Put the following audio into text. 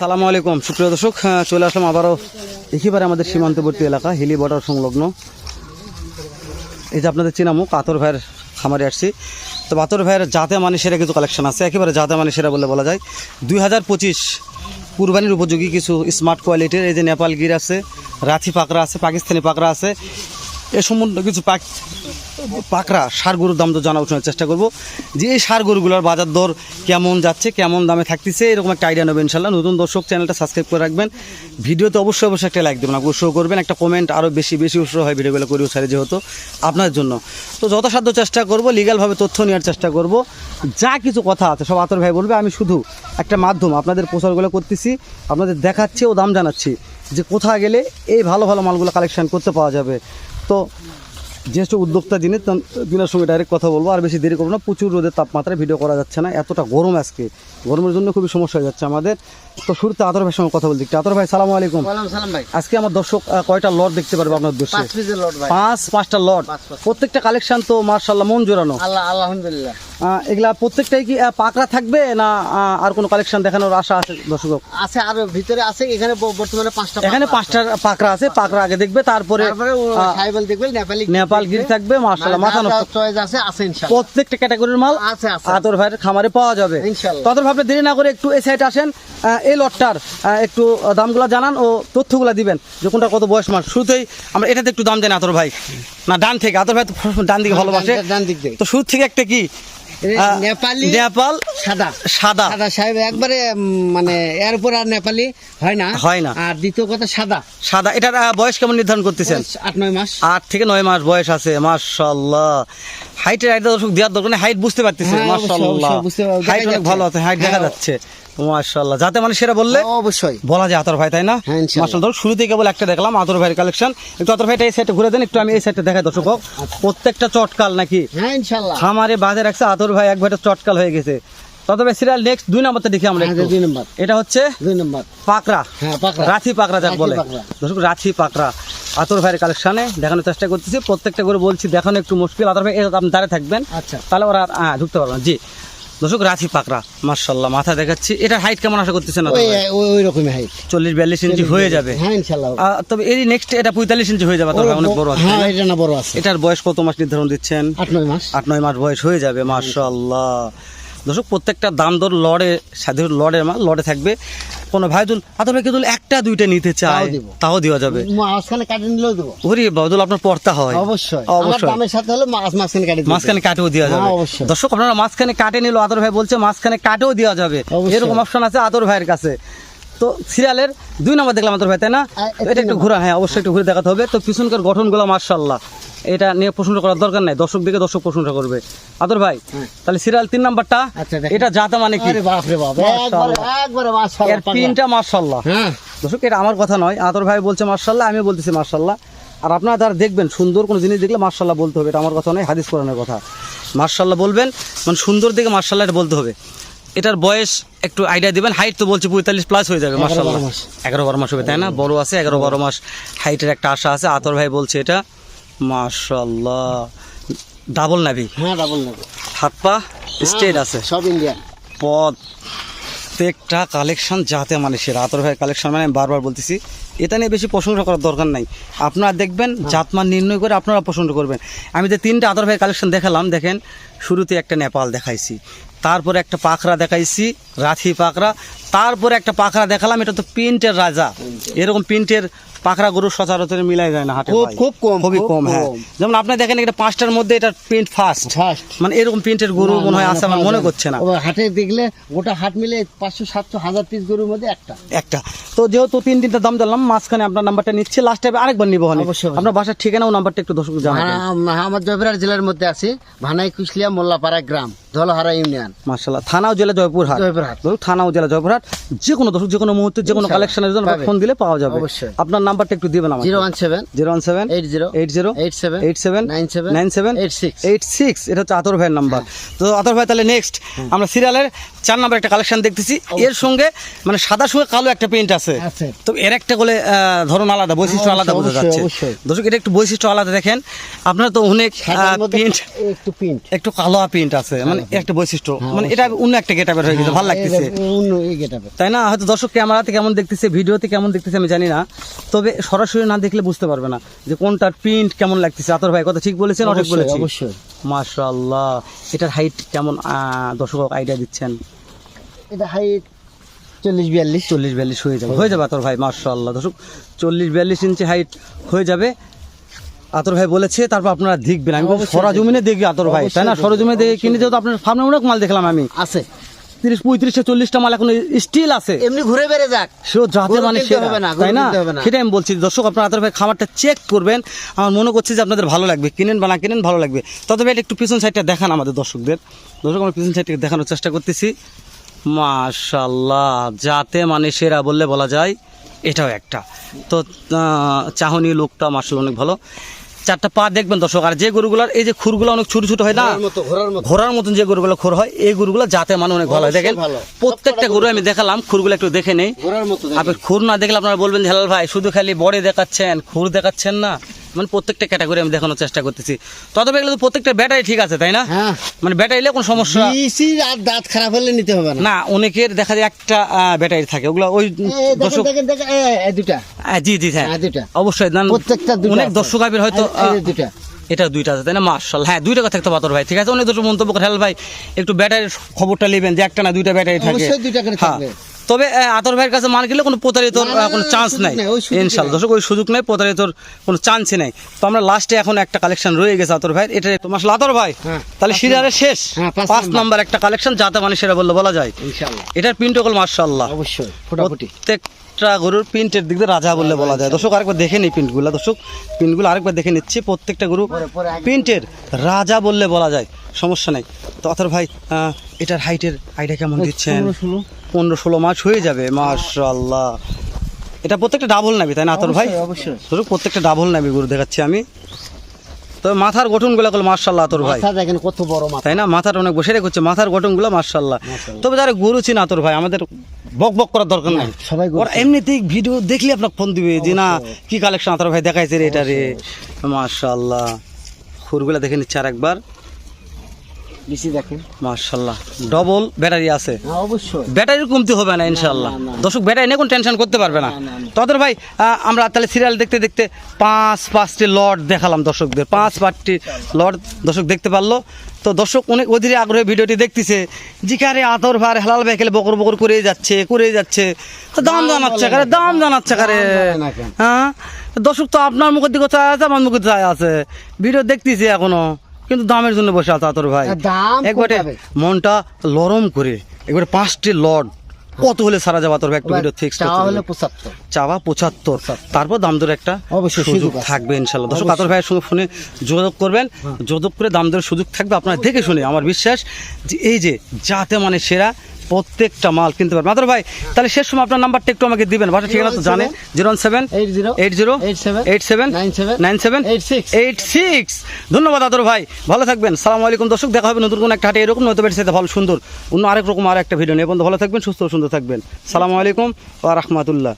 সালামু আলাইকুম। সুপ্রিয় দর্শক চলে আসলাম আবারও একেবারে আমাদের সীমান্তবর্তী এলাকা, হিলি বর্ডার সংলগ্ন। এই যে আপনাদের চিনামুখ, আতর ভাইয়ের খামারে আসছি। তো আতর ভাইয়ের জাতে মানুষেরা কিছু কালেকশন আছে, একেবারে জাতে মানুষেরা বলে বলা যায়। দুই হাজার পঁচিশ কুরবানির উপযোগী কিছু স্মার্ট কোয়ালিটির এই যে নেপাল গির আছে রাথি পাকড়া আছে, পাকিস্তানি পাকড়া আছে। এ সম্বন্ধে কিছু পাকড়া সার গরুর দাম তো জানার চেষ্টা করব। যে এই সার গরুগুলোর বাজার দর কেমন যাচ্ছে, কেমন দামে থাকতেছে, এরকম একটা আইডিয়া নেবেন ইনশাল্লাহ। নতুন দর্শক চ্যানেলটা সাবস্ক্রাইব করে রাখবেন। ভিডিওতে অবশ্যই অবশ্যই একটা লাইক দেবেন উৎসাহ করবেন, একটা কমেন্ট আরও বেশি বেশি উৎসাহ হয় ভিডিওগুলো করি সারে যেহেতু আপনার জন্য। তো যথাসাধ্য চেষ্টা করব লিগালভাবে তথ্য নেওয়ার চেষ্টা করব। যা কিছু কথা আছে, সব আতর ভাই বলবে, আমি শুধু একটা মাধ্যম, আপনাদের প্রচারগুলো করতেছি, আপনাদের দেখাচ্ছি ও দাম জানাচ্ছি যে কোথায় গেলে এই ভালো ভালো মালগুলো কালেকশন করতে পাওয়া যাবে। তো যেহেতু উদ্যোক্তা যিনি দিনের তিনার সঙ্গে ডাইরেক্ট কথা বলব আর বেশি দেরি করব না। প্রচুর রোদের তাপমাত্রায় ভিডিও করা যাচ্ছে না। এতটা গরম আজকে। গরমের জন্য খুবই সমস্যা হয়ে যাচ্ছে আমাদের। তো শুরুতে আতর ভাইয়ের সঙ্গে কথা বলতে আতর ভাই সালাম আলাইকুম। আজকে আমার দর্শক কয়টা লট দেখতে পারবে আপনার দর্শক পাঁচ পাঁচটা লট। প্রত্যেকটা কালেকশন তো মার্শাল্লাহ মন জোরানো। আল্লাহ আলহামদুলিল্লাহ। এগুলা প্রত্যেকটাই কি পাকড়া থাকবে না আর কোনো কালেকশন দেখানোর আশা আছে দর্শক? আছে আর ভিতরে আছে এখানে বর্তমানে পাঁচটা এখানে পাঁচটা পাকড়া আছে পাকড়া আগে দেখবে তারপরে সাইবেল দেখবে নেপালি নেপাল গির থাকবে মার্শাল্লাহ মাথা নষ্ট। চয়েস আছে আছে ইনশাআল্লাহ। প্রত্যেকটা ক্যাটাগরির মাল আছে আছে। আতর ভাইয়ের খামারে পাওয়া যাবে। ইনশাল্লাহ। ততর ভাবে দেরি না করে একটু এই সাইড আসেন এই লটটার একটু দামগুলো জানান ও তথ্যগুলো দিবেন। যে কোনটা কত বয়স মাস শুরুতেই আমরা এটাতে একটু দাম দেন আতর ভাই। না ডান থেকে আতর ভাই তো ডান দিকে ভালোবাসে। ডান- দিক থেকে। তো শুরু থেকে একটা কি? নেপালি নেপাল সাদা। সাদা। সাদা সাহেব একবারে মানে এর উপর আর নেপালি হয় না। হয় না। আর দ্বিতীয় কথা সাদা। সাদা এটার বয়স কেমন নির্ধারণ করতেছেন? আট নয় মাস। আট থেকে নয় মাস বয়স আছে মাশাল্লাহ হাইটের আইডিয়া দর্শক দেওয়ার দরকার হাইট বুঝতে পারতেছে হ্যাঁ, মাশাল্লাহ হাইট অনেক ভালো আছে হাইট দেখা হ্যাঁ। যাচ্ছে। যাতে মানে সেটা বললে অবশ্যই। বলা যায় আতর ভাই তাই না? হ্যাঁ, ইনশাল্লাহ। মাসাল ধর শুরু কেবল একটা দেখলাম আতর ভাইয়ের কালেকশন একটু আতর ভাইটা এই সাইডে ঘুরে দেন একটু আমি এই সাইডে দেখাই দর্শক। প্রত্যেকটা চটকাল নাকি? হ্যাঁ ইনশাআল্লাহ। খামারে বাঁধে রাখছে আতর ভাই চটকাল হয়ে গেছে। তবে সিরিয়াল নেক্সট দুই নাম্বারটা দেখি আমরা হ্যাঁ, দুই নম্বর। এটা হচ্ছে দুই নম্বর। পাকড়া। হ্যাঁ পাকড়া। রাথি পাকড়া যাক বলে। দর্শক রাথি পাকড়া। আতর ভাইয়ের কালেকশনে দেখানোর চেষ্টা করতেছি। প্রত্যেকটা করে বলছি দেখানো একটু মুশকিল। আতর ভাই আপনি দাঁড়িয়ে থাকবেন। আচ্ছা। তাহলে ওরা হ্যাঁ ঢুকতে পারবেন জি। দর্শক রাথি পাকড়া মার্শাল্লাহ মাথা দেখাচ্ছি। এটার হাইট কেমন আশা করতেছেন ওই রকমই হাইট চল্লিশ বিয়াল্লিশ ইঞ্চি হয়ে যাবে। হ্যাঁ তবে এরই নেক্সট এটা পঁয়তাল্লিশ ইঞ্চি হয়ে যাবে তবে অনেক বড় আছে হ্যাঁ এটা না বড় আছে। এটার বয়স কত মাস নির্ধারণ দিচ্ছেন? আট নয় মাস। আট নয় মাস বয়স হয়ে যাবে মার্শাল্লাহ দর্শক প্রত্যেকটা দাম দর লড়ে সাধু লড়ে মা লড়ে থাকবে। কোনো ভাইদুল আতর ভাই কেদুল একটা দুইটা নিতে চায় তাও দেওয়া যাবে। মাঝখানে কাটে নিলেও দেবো। ওরে বাদুল আপনার পর্তা হয়। অবশ্যই। আমার অবশ্যই। দামের সাথে হলে মাছ মাঝখানে কাটে মাছখানে মাঝখানে কাটেও দেওয়া যাবে। হ্যাঁ, অবশ্যই। দর্শক আপনারা মাঝখানে কাটে নিল আদর ভাই বলছে মাঝখানে কাটেও দেওয়া যাবে। এরকম অপশন আছে আদর ভাইয়ের কাছে। তো সিরিয়ালের দুই নম্বর দেখলাম আদর ভাই তাই না? এটা একটু ঘোরা হ্যাঁ অবশ্যই একটু ঘুরে দেখাতে হবে। তো পিছনকার গঠনগুলো মার্শাল্লাহ এটা নিয়ে প্রশংসা করার দরকার নাই। দর্শক দিকে দর্শক প্রশংসা করবে। আদর ভাই হ্যাঁ। তাহলে সিরিয়াল তিন নাম্বারটা আচ্ছা, এটা জাতা মানে কি। পিনটা মার্শাল্লাহ হ্যাঁ। দর্শক এটা আমার কথা নয় আদর ভাই বলছে মার্শাল্লাহ আমি বলতেছি মার্শাল্লাহ আর আপনারা যারা দেখবেন সুন্দর কোনো জিনিস দেখলে মার্শাল্লাহ বলতে হবে এটা আমার কথা নয় হাদিস কোরআনের কথা। মার্শাল্লাহ বলবেন মানে সুন্দর দেখে মার্শাল্লাহ এটা বলতে হবে। এটার বয়স একটু আইডিয়া দিবেন হাইট তো বলছে পঁয়তাল্লিশ প্লাস হয়ে যাবে মার্শাল্লাহ। এগারো বারো মাস হবে তাই না? বড় আছে এগারো বারো মাস হাইটের একটা আশা আছে আতর ভাই বলছে এটা। মার্শাল্লাহ ডাবল নাভি হ্যাঁ ডাবল নেবে হাত পা স্ট্রেট আছে। সব ইন্ডিয়ান পদ প্রত্যেকটা কালেকশন যাতে মানে সে রাতর ভাই কালেকশন মানে আমি বারবার বলতেছি এটা নিয়ে বেশি প্রশংসা করার দরকার নাই। আপনারা দেখবেন জাতমান নির্ণয় করে আপনারা প্রশংসা করবেন। আমি যে তিনটা আদর ভাই কালেকশন দেখালাম দেখেন শুরুতে একটা নেপাল দেখাইছি। তারপরে একটা পাখরা দেখাইছি রাথি পাখরা। তারপরে একটা পাখরা দেখালাম এটা তো প্রিন্টের রাজা। এরকম প্রিন্টের পাখরা গরু সচরাচর মিলাই যায় না হাটে খুব- খুব কম, খুবই কম হ্যাঁ। যেমন আপনি দেখেন এটা পাঁচটার মধ্যে এটা প্রিন্ট ফার্স্ট মানে এরকম প্রিন্টের গরু মনে হয় আছে আমার মনে করছে না। হাটে দেখলে গোটা হাট মিলে পাঁচশো সাতশো হাজার পিস গরুর মধ্যে একটা। একটা। তো যেহেতু তিন তিনটা দাম জানলাম মাঝখানে আপনার নাম্বারটা নিচ্ছে লাস্ট টাইমে আরেকবার নিবো। অবশ্যই। আপনার বাসার ঠিকানা ও নাম্বারটা একটু দর্শক জানাবেন। হ্যাঁ, আমার জয়পুরহাট জেলার মধ্যে আছে ভানাই কুশলিয়া মোল্লাপাড়া গ্রাম ধলহারা ইউনিয়ন। মার্শাল্লাহ থানাও জেলা জয়পুরহাট। জয়পুরহাট। থানাও জেলা জয়পুরহাট। যে কোনো দর্শক যে কোনো মুহূর্তে যে কোনো কালেকশনের জন্য ফোন দিলে পাওয়া যাবে। অবশ্যই। আপনার নাম্বারটা একটু দিবেন আমার zero one seven zero one seven eight zero eight zero eight seven eight seven nine seven nine seven eight six. Eight six. এটা হচ্ছে আতর ভাইয়ের নাম্বার। তো আতর ভাই তাহলে নেক্সট আমরা সিরিয়ালের চার নাম্বার একটা কালেকশন দেখতেছি। এর সঙ্গে মানে সাদা সঙ্গে কালো একটা প্রিন্ট আছে। তো এর একটা বলে আহ, ধরন আলাদা বৈশিষ্ট্য আলাদা বোঝা যাচ্ছে। দর্শক এটা একটু বৈশিষ্ট্য আলাদা দেখেন। আপনার তো অনেক প্রিন্ট একটু প্রিন্ট একটু কালো প্রিন্ট আছে। মানে একটা বৈশিষ্ট্য। মানে এটা অন্য একটা গেটাপের হয়ে গেছে ভালো লাগতেছে। এই গেটাপে তাই না? হয়তো দর্শক ক্যামেরাতে কেমন দেখতেছে ভিডিওতে কেমন দেখতেছে আমি জানি না। তবে সরাসরি না দেখলে বুঝতে পারবে না যে কোনটার প্রিন্ট কেমন লাগতেছে। আতর ভাই কথা ঠিক বলেছেন অনেক অবশ্যই, বলেছি? অবশ্যই। মাশাআল্লাহ এটার হাইট কেমন দর্শক আইডিয়া দিচ্ছেন? এটা হাইট চল্লিশ বিয়াল্লিশ। চল্লিশ বিয়াল্লিশ হয়ে যাবে। হয়ে যাবে আতর ভাই মাশাআল্লাহ। দর্শক চল্লিশ বিয়াল্লিশ ইঞ্চি হাইট হয়ে যাবে। আতর ভাই বলেছে তারপর আপনারা দেখবেন। আমি সরজমিনে দেখবি আতর ভাই তাই না? সরজমিনে দেখে কিনে যেহেতু আপনার ফার্মে অনেক মাল দেখলাম আমি। আছে। তিরিশ পঁয়ত্রিশটা চল্লিশটা মাল এখন স্টিল আছে। এমনি ঘুরে বেড়ে যাক। সেও যাতে মানে হবে না, তাই না? সেটাই আমি বলছি দর্শক আপনার আতর ভাই খাবারটা চেক করবেন। আমার মনে করছে যে আপনাদের ভালো লাগবে। কিনেন বা না কিনেন ভালো লাগবে। তবে এটা একটু পিছন সাইডটা দেখান আমাদের দর্শকদের। দর্শক আমরা পিছন সাইডটা দেখানোর চেষ্টা করতেছি। মাশাল্লাহ যাতে মানে সেরা বললে বলা যায় এটাও একটা। তো চাহনি লোকটা মার্শাল অনেক ভালো। চারটা পা দেখবেন দর্শক আর যে গরুগুলার এই যে খুরগুলো অনেক ছোট ছোট হয় না? ঘোড়ার ঘোড়ার মতন যে গরুগুলো খোর হয় এই গরুগুলো যাতে মানে অনেক ভালো হয়। দেখেন প্রত্যেকটা গরু আমি দেখালাম খুরগুলো একটু দেখে নেই। আপনি খুর না দেখলে আপনারা বলবেন হেলাল ভাই শুধু খালি বড়ে দেখাচ্ছেন খুর দেখাচ্ছেন না। মানে প্রত্যেকটা ক্যাটাগরি আমি দেখানোর চেষ্টা করতেছি। তবে এগুলো প্রত্যেকটা ব্যাটারি ঠিক আছে তাই না? হ্যাঁ। মানে ব্যাটারিলে কোনো সমস্যা বিসি আর দাঁত খারাপ হলে নিতে হবে না। না অনেকের দেখা যায় একটা ব্যাটারি থাকে। ওগুলো ওই দর্শক দুটা জি জি হ্যাঁ। হ্যাঁ দুটা অবশ্যই প্রত্যেকটা দুটো অনেক দর্শক হয়তো দুটা এটা দুইটা আছে তাই না? মার্শাল হ্যাঁ দুইটা কথা থাকতে পাতর ভাই ঠিক আছে? অনেক দর্শক মন্তব্য করে হেলাল ভাই একটু ব্যাটারির খবরটা নেবেন যে একটা না দুইটা ব্যাটারি থাকে। অবশ্যই দুইটা করে হ্যাঁ। থাকবে। তবে আতর ভাইয়ের কাছে মাল গেলে কোনো প্রতারিত না, না, কোনো চান্স নাই। ইনশাল্লাহ। দর্শক ওই সুযোগ নেই প্রতারিতর কোনো চান্সই নাই। তো আমরা লাস্টে এখন একটা কালেকশন রয়ে গেছে আতর ভাইয়ের। এটা তোমার আতর ভাই হ্যাঁ, তাহলে সিরিয়ালে শেষ। হ্যাঁ, পাঁচ নম্বর। একটা কালেকশন যাতে মানে সেটা বললে বলা যায়। ইনশাল্লাহ এটার প্রিন্ট কল মার্শাল্লাহ অবশ্যই ফোটাফুটি। প্রত্যেকটা গরুর প্রিন্টের দিক দিয়ে রাজা বললে বলা যায়। দর্শক আরেকবার দেখে নিই প্রিন্টগুলো দর্শক প্রিন্টগুলো আরেকবার দেখে নিচ্ছি। প্রত্যেকটা গরু প্রিন্টের রাজা বললে বলা যায়। সমস্যা নেই। তো অথর ভাই এটার হাইটের আইডিয়া কেমন দিচ্ছেন। পনেরো ষোলো। মাস হয়ে যাবে মাশাল্লাহ এটা প্রত্যেকটা ডাবল নাবি তাই না আতর ভাই? অবশ্যই, প্রত্যেকটা ডাবল নাবি গরু দেখাচ্ছি আমি। তবে মাথার গঠনগুলো করলে মার্শাল্লাহ আতর ভাই। দেখেন কত বড় মাথা। তাই না? মাথার অনেক বসে রেখেছে মাথার গঠনগুলো মার্শাল্লাহ তবে যারা গরু চিনা তোর ভাই আমাদের বক বক করার দরকার নাই। সবাই ওরা এমনিতেই ভিডিও দেখলে আপনাকে ফোন দিবে যে না কি কালেকশন আতর ভাই দেখাইছে রে এটা রে? মার্শাল্লাহ খুরগুলা দেখে নিচ্ছে আর একবার বেশি দেখেন। মার্শাল্লাহ ডবল ব্যাটারি আছে। হ্যাঁ অবশ্যই। ব্যাটারির কমতি হবে না ইনশাল্লাহ। দর্শক ব্যাটারি নিয়ে কোনো টেনশন করতে পারবে না। তোদের ভাই আমরা তাহলে সিরিয়াল দেখতে দেখতে পাঁচ পাঁচটি লট দেখালাম দর্শকদের। পাঁচ পাঁচটি লট দর্শক দেখতে পারল। তো দর্শক অনেক অধীরে আগ্রহে ভিডিওটি দেখতেছে। যেখানে আতর ভার হেলাল ভাই খেলে বকর বকর করে যাচ্ছে করে যাচ্ছে। তো দাম জানাচ্ছে কারে দাম জানাচ্ছে কারে? হ্যাঁ? দর্শক তো আপনার মুখের দিকে চায় আছে আমার মুখের চায় আছে। ভিডিও দেখতেছি এখনও কিন্তু দামের জন্য বসে আছে আতর ভাই। একবারে মনটা লরম করে একবারে পাঁচটি লর্ড কত হলে সারা যাওয়া তোর একটা ভিডিও ফিক্স চাওয়া হলে পঁচাত্তর। চাওয়া পঁচাত্তর। তারপর দাম দর একটা অবশ্যই সুযোগ। থাকবে ইনশাল্লাহ দর্শক কাতর ভাইয়ের সঙ্গে ফোনে যোগাযোগ করবেন। যোগাযোগ করে দাম দরের সুযোগ থাকবে। আপনারা দেখে শুনে আমার বিশ্বাস যে এই যে যাতে মানে সেরা প্রত্যেকটা মাল কিনতে পারবেন মাদার ভাই, তাহলে শেষ সময় আপনার নাম্বারটা একটু আমাকে দিবেন। বাসা ঠিকানা তো জানে। Zero one seven, eight zero, eight seven, nine seven eight six. ধন্যবাদ আদর ভাই, ভালো থাকবেন। সালাম আলাইকুম। দর্শক, দেখা হবে নতুন কোনো একটা এরকম নয়তো বেড়ে ভালো সুন্দর। অন্য আরেক রকম আর একটা ভিডিও নিয়ে। বন্ধু, ভালো থাকবেন, সুস্থ সুন্দর থাকবেন। সালাম আলাইকুম ও রাহমাতুল্লাহ।